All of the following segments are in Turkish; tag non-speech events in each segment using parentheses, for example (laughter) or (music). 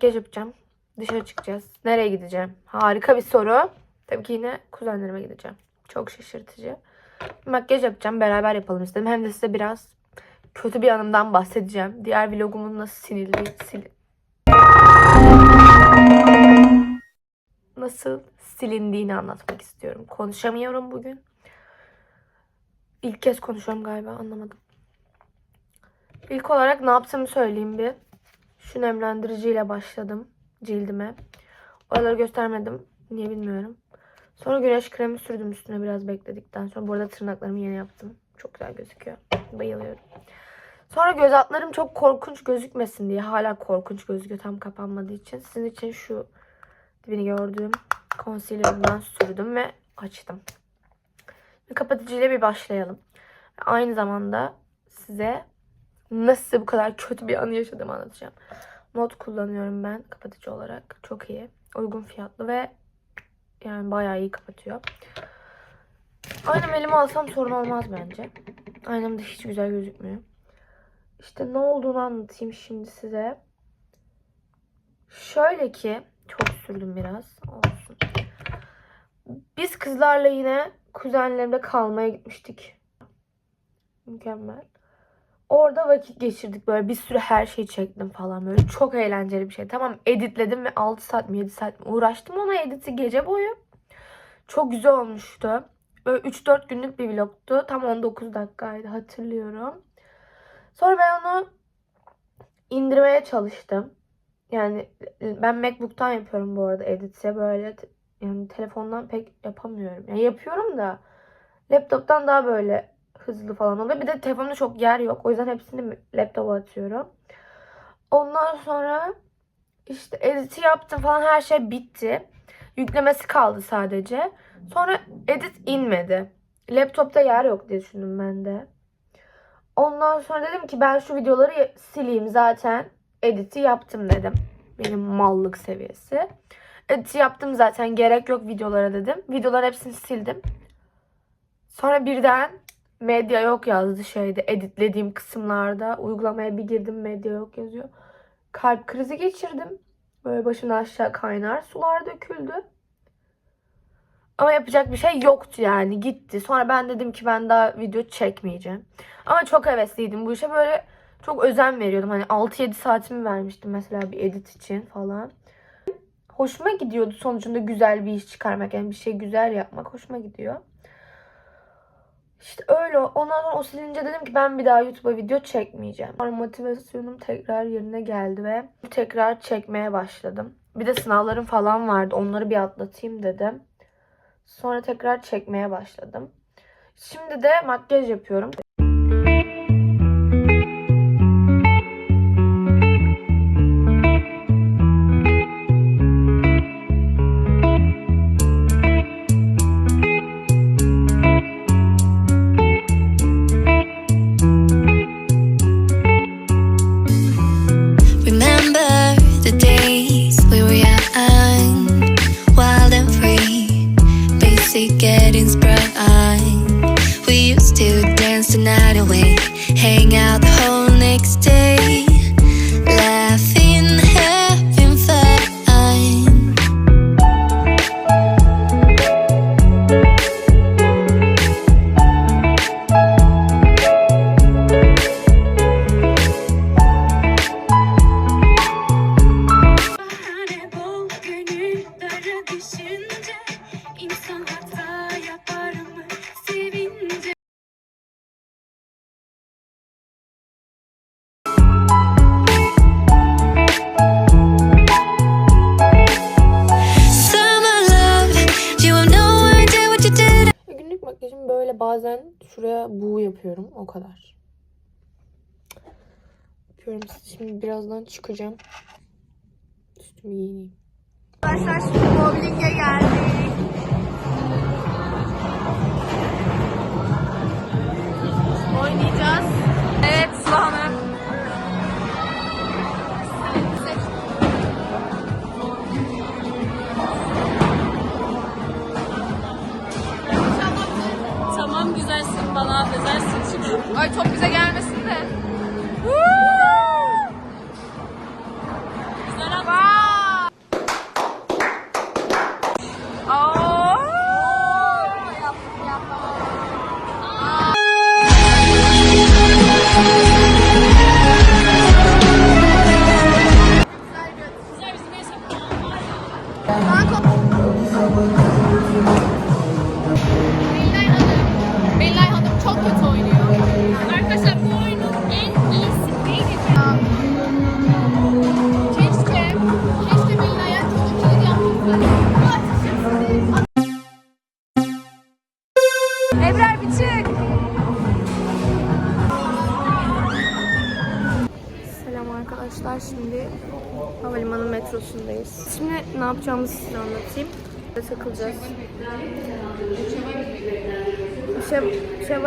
Makyaj yapacağım. Dışarı çıkacağız. Nereye gideceğim? Harika bir soru. Tabii ki yine kuzenlerime gideceğim. Çok şaşırtıcı. Makyaj yapacağım. Beraber yapalım istedim. Hem de size biraz kötü bir anımdan bahsedeceğim. Diğer vlogumun nasıl sinirli, sil nasıl silindiğini anlatmak istiyorum. Konuşamıyorum bugün. İlk kez konuşuyorum galiba anlamadım. İlk olarak ne yaptığımı söyleyeyim bir. Şu nemlendiriciyle başladım cildime. Oraları göstermedim. Niye bilmiyorum. Sonra güneş kremi sürdüm üstüne biraz bekledikten sonra. Bu arada tırnaklarımı yeni yaptım. Çok güzel gözüküyor. Bayılıyorum. Sonra göz altlarım çok korkunç gözükmesin diye. Hala korkunç gözüküyor tam kapanmadığı için. Sizin için şu dibini gördüğüm concealer'ımdan sürdüm ve açtım. Kapatıcıyla bir başlayalım. Aynı zamanda size nasıl bu kadar kötü bir anı yaşadığımı anlatacağım. Not kullanıyorum ben kapatıcı olarak. Çok iyi. Uygun fiyatlı ve yani bayağı iyi kapatıyor. Aynam elime alsam sorun olmaz bence. Aynam da hiç güzel gözükmüyor. İşte ne olduğunu anlatayım şimdi size. Şöyle ki çok sürdüm biraz. Olsun. Biz kızlarla yine kuzenlerimde kalmaya gitmiştik. Mükemmel. Orada vakit geçirdik böyle bir sürü her şeyi çektim falan böyle çok eğlenceli bir şey. Tamam editledim ve 6 saat mi 7 saat mi uğraştım ona editi gece boyu. Çok güzel olmuştu. Böyle 3-4 günlük bir vlogtu. Tam 19 dakikaydı hatırlıyorum. Sonra ben onu indirmeye çalıştım. Yani ben MacBook'tan yapıyorum bu arada editse böyle yani telefondan pek yapamıyorum. Yani yapıyorum da laptop'tan daha böyle hızlı falan oluyor. Bir de telefonda çok yer yok. O yüzden hepsini laptopa atıyorum. Ondan sonra işte editi yaptım falan her şey bitti. Yüklemesi kaldı sadece. Sonra edit inmedi. Laptopta yer yok diye düşündüm ben de. Ondan sonra dedim ki ben şu videoları sileyim zaten. Editi yaptım dedim. Benim mallık seviyesi. Editi yaptım zaten gerek yok videolara dedim. Videoların hepsini sildim. Sonra birden medya yok yazdı şeyde editlediğim kısımlarda. Uygulamaya bir girdim medya yok yazıyor. Kalp krizi geçirdim. Böyle başımdan aşağı kaynar sular döküldü. Ama yapacak bir şey yoktu yani gitti. Sonra ben dedim ki ben daha video çekmeyeceğim. Ama çok hevesliydim bu işe böyle çok özen veriyordum. Hani 6-7 saatimi vermiştim mesela bir edit için falan. Hoşuma gidiyordu sonucunda güzel bir iş çıkarmak. Yani bir şey güzel yapmak hoşuma gidiyor. İşte öyle. Ondan sonra o silince dedim ki ben bir daha YouTube'a video çekmeyeceğim. Sonra motivasyonum tekrar yerine geldi ve tekrar çekmeye başladım. Bir de sınavlarım falan vardı. Onları bir atlatayım dedim. Sonra tekrar çekmeye başladım. Şimdi de makyaj yapıyorum. Next day, bazen şuraya buğu yapıyorum. O kadar. Yapıyorum. Şimdi birazdan çıkacağım. Üstümü giyineyim. Arkadaşlar şimdi bowling'e geldik. Oynayacağız. Evet Sıla bana özelsin çünkü. Ay çok bize gelmesin de.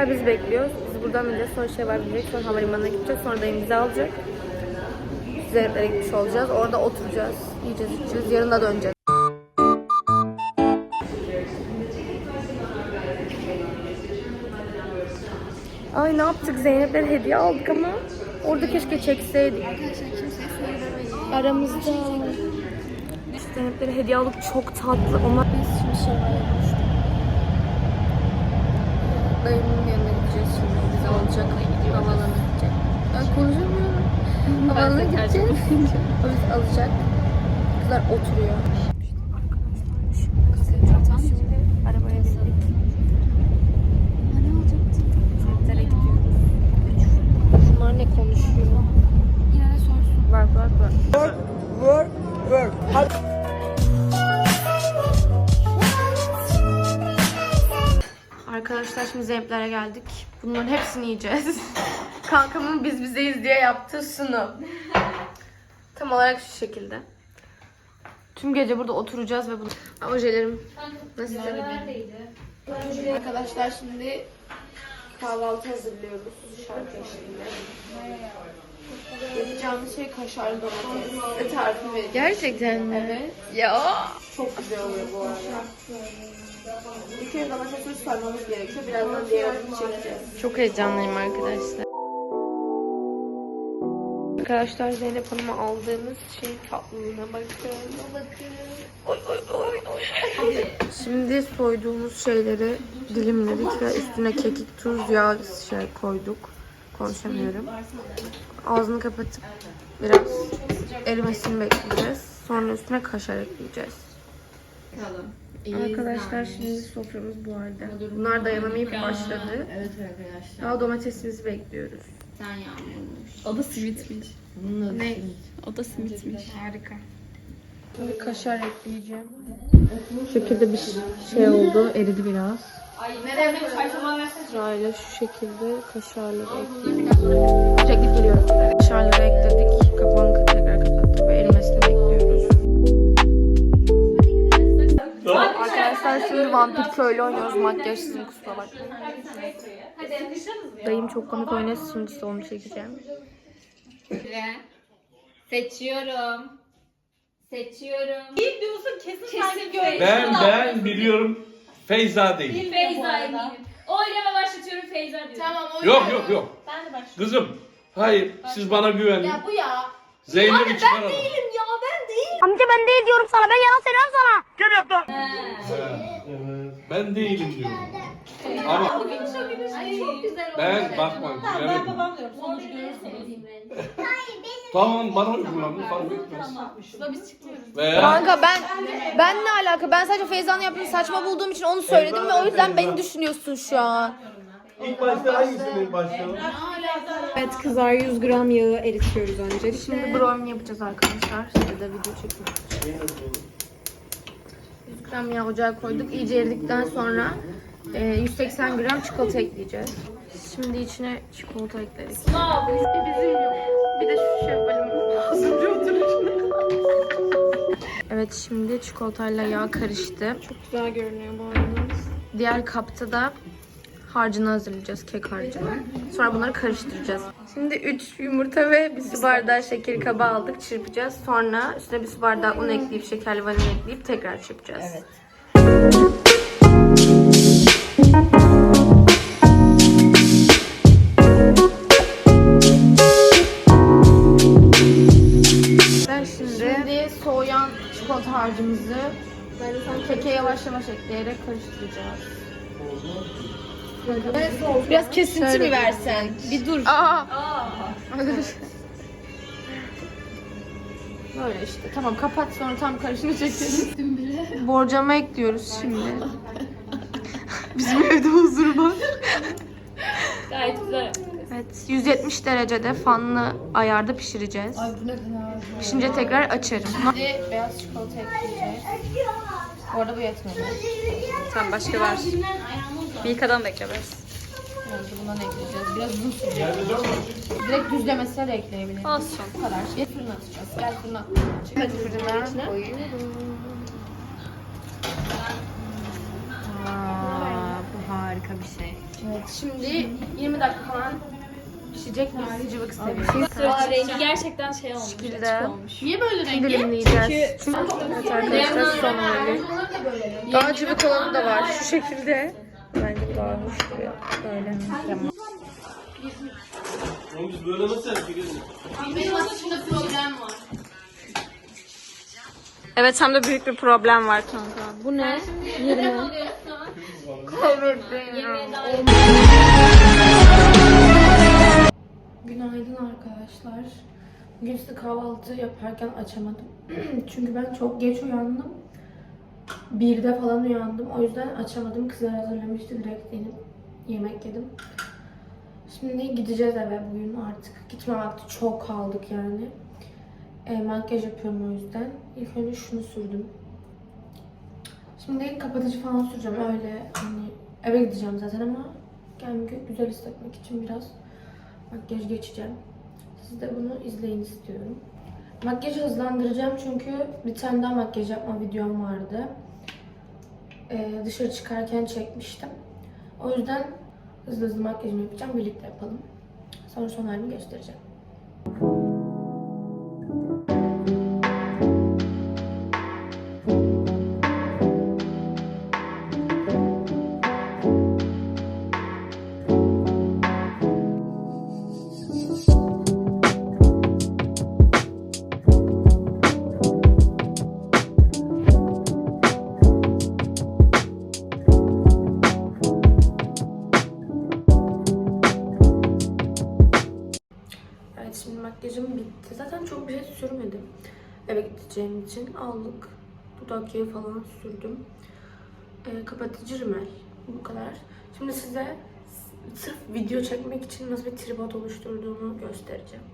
Şevval bizi bekliyor. Biz buradan ineceğiz. Sonra Şevval binecek. Sonra havalimanına gideceğiz. Sonra dayım bizi alacak. Zeynep'lere gitmiş olacağız. Orada oturacağız. Yiyeceğiz, içeceğiz. Yarın da döneceğiz. Ay ne yaptık? Zeynep'lere hediye aldık ama orada keşke çekseydik. Aramızda. Zeynep'lere hediye aldık. Çok tatlı ama biz şimdi şey Dayımın yanına gideceğiz şimdi. Bizi alacak. Havalana gidecek. Ben konuşamıyorum. Havalana gideceğiz. (laughs) O bizi alacak. Kızlar oturuyor. Şimdi Zeynep'lere geldik. Bunların hepsini yiyeceğiz. (laughs) Kankamın biz bizeyiz diye yaptığı sunum. Tam olarak şu şekilde. Tüm gece burada oturacağız ve bunu... Ojelerim nasıl? Arkadaşlar şimdi kahvaltı hazırlıyoruz şarkı eşliğinde. Yapacağımız şey kaşarlı domates. Size tarifini vereceğim. Gerçekten mi? Evet. Ya. Çok güzel oluyor bu arada. Bir kere domatesleri sarmamız gerekiyor. Birazdan diğer adımı çekeceğiz. Çok heyecanlıyım arkadaşlar. Arkadaşlar Zeynep Hanım'a aldığımız şey tatlılığına bakın. Oy, oy, oy, oy. Şimdi soyduğumuz şeyleri dilimledik ve üstüne kekik, tuz, yağ şey koyduk. Konuşamıyorum. Ağzını kapatıp biraz erimesini bekleyeceğiz. Sonra üstüne kaşar ekleyeceğiz. Arkadaşlar şimdi soframız bu halde. Bunlar dayanamayıp başladı. Evet arkadaşlar. Daha domatesimizi bekliyoruz. Sen yağmurmuş. O da simitmiş. Bunun adı Ne? simit. O da simitmiş. Harika. Şimdi kaşar ekleyeceğim. Bu şekilde bir şey oldu. Eridi biraz. Sırayla şu şekilde kaşarları ekliyorum. Çekip geliyorum. Kaşarları ekledik. Kapağını tekrar kapattık ve Arkadaşlar şimdi vampir köylü oynuyoruz. Makyajsızım kusura bakmayın. Dayım çok komik oynuyor. Şimdi size onu çekeceğim. Seçiyorum. Seçiyorum. Ben ben biliyorum Feyza değil. Feyza eminim. Oylama başlatıyorum Feyza diyorum. Tamam Yok yok yok. Kızım hayır siz bana güvenin. Ya bu ya. Zeynep'i çıkaralım. Amca ben değil diyorum sana. Ben yalan söylüyorum sana. Ben değilim diyorum. Ama ben bakma güvenin. (laughs) Tamam bana oy kullanın fark etmez. Veya Kanka ben ben ne alaka? Ben sadece Feyza'nın yaptığını saçma bulduğum için onu söyledim ve o yüzden beni düşünüyorsun şu an. İlk başta hangisini başlayalım? Evet kızar 100 gram yağı eritiyoruz önce. Şimdi brownie yapacağız arkadaşlar. Size de video çekiyorum. 100 gram yağ ocağa koyduk. İyice eridikten sonra e, 180 gram çikolata ekleyeceğiz. Şimdi içine çikolata ekledik. Bizim yok. Bir de şu şey yapalım. Evet şimdi çikolatayla yağ karıştı. Çok güzel görünüyor bu arada. Diğer kapta da harcını hazırlayacağız, kek harcını. Sonra bunları karıştıracağız. Şimdi 3 yumurta ve bir su bardağı şekeri kaba aldık, çırpacağız. Sonra üstüne bir su bardağı un ekleyip, şekerli vanilya ekleyip tekrar çırpacağız. Evet. Ben şimdi, şimdi soğuyan çikolata harcımızı keke yavaş yavaş ekleyerek karıştıracağız. Biraz kesinti mi versen? Bir dur. Aa. (laughs) Böyle işte. Tamam kapat sonra tam karışını çekelim. Borcama ekliyoruz şimdi. Bizim evde huzur var. Gayet güzel. Evet 170 derecede fanlı ayarda pişireceğiz. Pişince tekrar açarım. Şimdi beyaz çikolata ekleyeceğiz. Bu arada bu yetmedi. Sen başka ver. Milka'dan bekle biraz. Yani bundan ekleyeceğiz. Biraz uzun sürecek. Direkt düzlemesine de ekleyebiliriz. Olsun. Bu kadar şey. Fırına atacağız. Gel fırına Hadi fırına koyuyorum. Aa, bu harika bir şey. Evet şimdi 20 dakika falan pişecek bir sıcaklık seviyesi. Aa, rengi gerçekten şey olmuş. Şekilde. olmuş. Niye böyle rengi? Dilimleyeceğiz. Çünkü evet arkadaşlar son hali. Daha cıvık olanı da var. Şu şekilde. Bence bu daha hoş duruyor. Böyle. Oğlum biz böyle nasıl yapacağız? Benim atışımda problem var. Evet hem de büyük bir problem var kanka. Bu ne? Günaydın arkadaşlar. Bugün size kahvaltı yaparken açamadım. (clears throat) Çünkü ben çok geç uyandım. Birde falan uyandım. O yüzden açamadım. Kızlar hazırlamıştı. Direkt inip yemek yedim. Şimdi gideceğiz eve bugün artık. Gitme vakti çok kaldık yani. E, makyaj yapıyorum o yüzden. İlk önce şunu sürdüm. Şimdi kapatıcı falan süreceğim öyle. Hani eve gideceğim zaten ama kendimi güzel hissetmek için biraz makyaj geçeceğim. Siz de bunu izleyin istiyorum. Makyajı hızlandıracağım çünkü bir tane daha makyaj yapma videom vardı. Ee, dışarı çıkarken çekmiştim. O yüzden hızlı hızlı makyajımı yapacağım. Birlikte yapalım. Sonra son halini göstereceğim. Eve gideceğim için aldık. Dudak yağı falan sürdüm. Ee, kapatıcı rimel. Bu kadar. Şimdi size sırf video çekmek için nasıl bir tripod oluşturduğumu göstereceğim.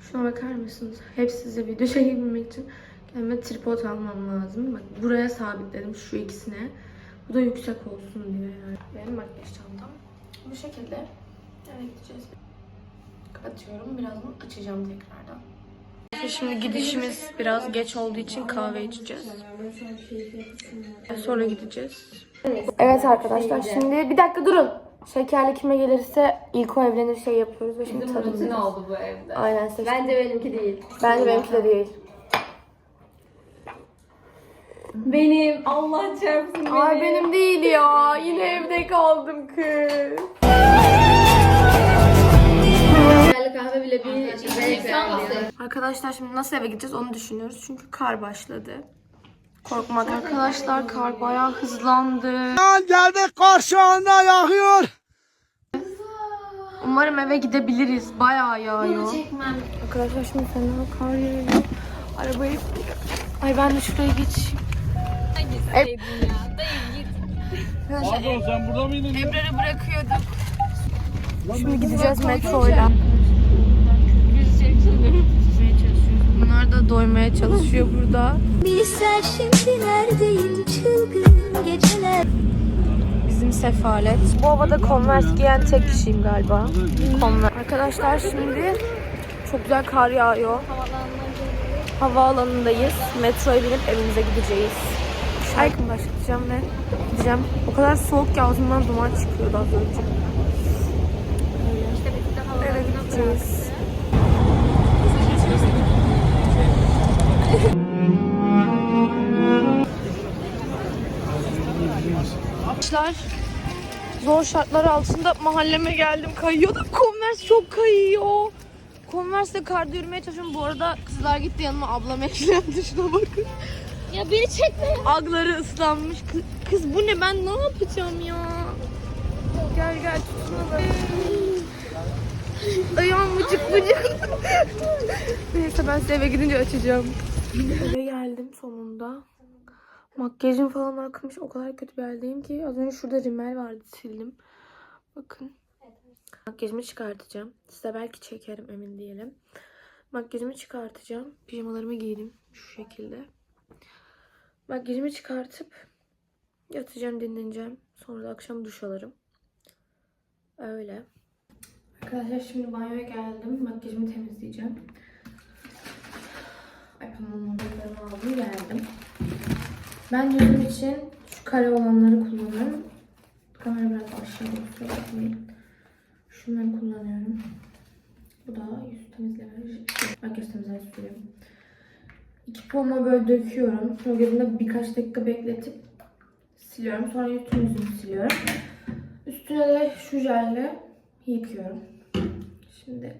Şuna bakar mısınız? Hep size video (laughs) çekebilmek için kendime tripod almam lazım. Bak buraya sabitledim şu ikisine. Bu da yüksek olsun diye yani. Benim makyaj çantam. Bu şekilde. Eve gideceğiz. Kapatıyorum. Birazdan açacağım tekrardan. Şimdi gidişimiz biraz geç olduğu için kahve içeceğiz. Sonra gideceğiz. Evet arkadaşlar şimdi bir dakika durun. Şekerli kime gelirse ilk o evlenir şey yapıyoruz ve şimdi tadını oldu bu evde. Aynen seçtim. Bence benimki değil. Bence benimki de değil. Benim Allah çarpsın benim. Ay benim değil ya. Yine evde kaldım kız. Kahve bile bir zevk. Arkadaşlar şimdi nasıl eve gideceğiz onu düşünüyoruz. Çünkü kar başladı. Korkmak. Arkadaşlar kar bayağı hızlandı. Geldik karşı anda yağıyor. Umarım eve gidebiliriz. Bayağı yağıyor. Arkadaşlar şimdi fena kar yağıyor. Arabaya Ay ben de şuraya geçeyim. Pardon sen burada mıydın? Emre'yi bırakıyorduk. Şimdi gideceğiz metroyla. Bunlar da doymaya çalışıyor burada. Bilsen şimdi neredeyim çılgın geceler Bizim sefalet. Bu havada Converse giyen tek kişiyim galiba. Converse. Arkadaşlar şimdi çok güzel kar yağıyor. Havaalanındayız. Metroya binip evimize gideceğiz. Şarkımı başlatacağım ve gideceğim. O kadar soğuk ki ağzımdan duman çıkıyordu az önce. Öyle. Eve gideceğiz. Arkadaşlar zor şartlar altında mahalleme geldim kayıyordum. Converse çok kayıyor. Converse'le karda yürümeye çalışıyorum. Bu arada kızlar gitti yanıma ablam eklendi (laughs) şuna bakın. Ya beni çekme. Agları ıslanmış. Kız, kız bu ne ben ne yapacağım ya? Gel gel tutunalım. Ayağım mıcık mıcık. (laughs) Neyse ben size eve gidince açacağım. Eve geldim sonunda. Makyajım falan akmış. O kadar kötü bir haldeyim ki. Az önce şurada rimel vardı sildim. Bakın. Makyajımı çıkartacağım. Size belki çekerim emin değilim. Makyajımı çıkartacağım. Pijamalarımı giydim. Şu şekilde. Makyajımı çıkartıp yatacağım dinleneceğim. Sonra da akşam duş alırım. Öyle. Arkadaşlar şimdi banyoya geldim. Makyajımı temizleyeceğim. Modellerimi aldım geldim. Ben yüzüm için şu kare olanları kullanıyorum. Kamera biraz kusura bakmayın. Şunları kullanıyorum. Bu da yüz temizleme, makyaj temizleme sürüyorum. İki pomma böyle döküyorum. Sonra gözümde birkaç dakika bekletip siliyorum. Sonra tüm yüzümü siliyorum. Üstüne de şu jelle yıkıyorum. Şimdi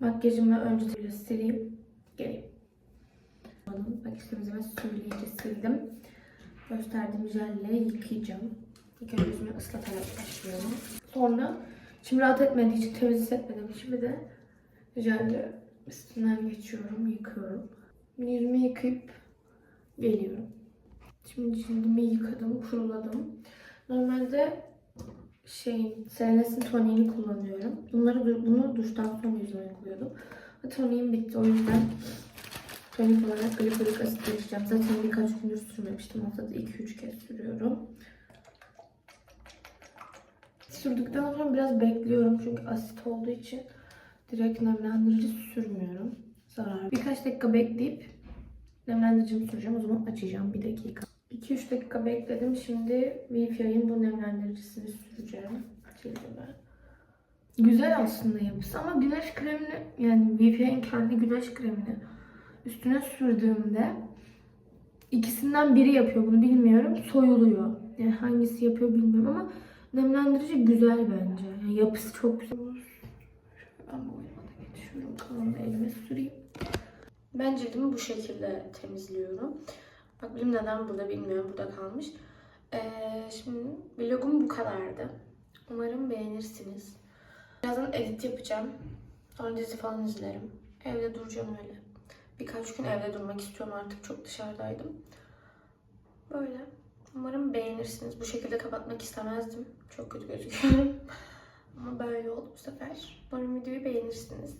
makyajımı önce sileyim. Geleyim. Makyaj temizleme sürüleyici sildim. Gösterdiğim jelle yıkayacağım. İlk önce yüzümü ıslatarak başlıyorum. Sonra şimdi rahat etmediği için, temiz hissetmediğim için bir de jelle üstünden geçiyorum, yıkıyorum. Yüzümü yıkayıp geliyorum. Şimdi cildimi yıkadım, kuruladım. Normalde şey, Serenes'in toniğini kullanıyorum. Bunları bunu duştan sonra yüzüme uyguluyordum. Toniğim bitti o yüzden tonik olarak glikolik asit geçeceğim. Zaten birkaç gündür sürmemiştim. Haftada 2-3 kez sürüyorum. Sürdükten sonra biraz bekliyorum çünkü asit olduğu için direkt nemlendirici sürmüyorum. Zarar. Birkaç dakika bekleyip nemlendiricimi süreceğim. O zaman açacağım bir dakika. 2-3 dakika bekledim. Şimdi Vivify'in bu nemlendiricisini süreceğim cildime. Güzel aslında yapısı ama güneş kremini yani Vivify'in kendi güneş kremini üstüne sürdüğümde ikisinden biri yapıyor bunu bilmiyorum. Soyuluyor. Yani hangisi yapıyor bilmiyorum ama nemlendirici güzel bence. Yani yapısı çok güzel. Ben bu oyuna da geçiyorum. Kalanını elime süreyim. Ben cildimi bu şekilde temizliyorum. Bak benim neden burada bilmiyorum. Burada kalmış. Ee, şimdi vlogum bu kadardı. Umarım beğenirsiniz. Birazdan edit yapacağım. Sonra dizi falan izlerim. Evde duracağım öyle. Birkaç gün evde durmak istiyorum artık. Çok dışarıdaydım. Böyle. Umarım beğenirsiniz. Bu şekilde kapatmak istemezdim. Çok kötü gözüküyorum. (laughs) Ama böyle oldu bu sefer. Umarım videoyu beğenirsiniz.